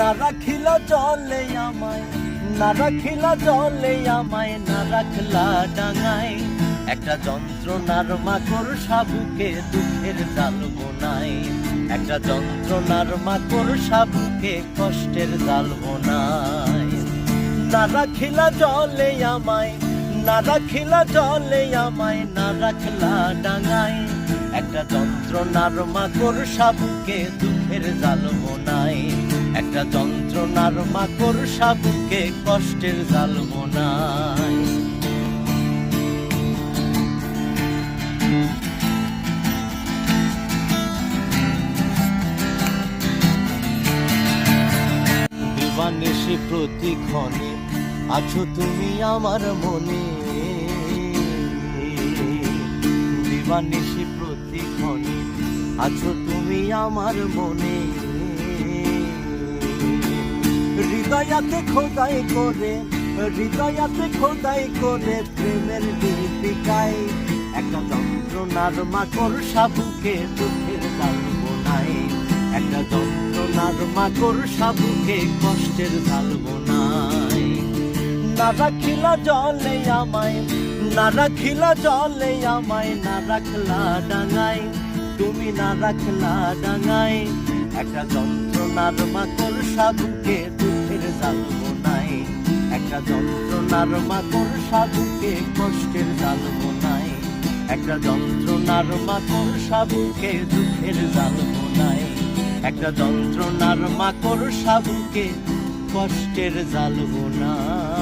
না রাখিলা জলে আমায়, না রাখিলা জলে আমায়, না রাখলা ডাঙায়। একটা যন্ত্রণার মাকড় সাবুকে দুঃখের জাল বোনাই একটা যন্ত্রণার মাকড় সাবুকে কষ্টের জাল বোনাই না রাখিলা জলে আমায়, না রাখিলা জলে আমায়, না রাখলা ডাঙায়। একটা যন্ত্রণার মাকড় সাবুকে দুঃখের জাল বোনাই একটা যন্ত্রণার মাকড় সাবুকে কষ্টের জাল বোনাই দিবানিশি প্রতিক্ষণে আছো তুমি আমার মনে। দিবানিশি প্রতিক্ষণে আছো তুমি আমার মনে। হৃদয়াতে খোদাই করে, হৃদয়াতে খোদাই করে প্রেমের দীপিকায়। একটা যন্ত্রণার মাকড় সাবুকে দুঃখের জাল বোনাই একটা যন্ত্রণার মাকড় সাবুকে কষ্টের জাল বোনাই না রাখিলা জলে আমায়, না রাখিলা জলে আমায়, না রাখলা ডাঙায়। তুমি না রাখলা ডাঙায়। একটা যন্ত্রণার মাকড় সাবুকে দুঃখের নাই। একটা যন্ত্রণার মাকড় সাধুকে কষ্টের জানব নাই। একটা যন্ত্রণার মাকর সাধুকে দুঃখের জানব নাই। একটা যন্ত্রণার মাকড় সাধুকে কষ্টের জানব বোনাই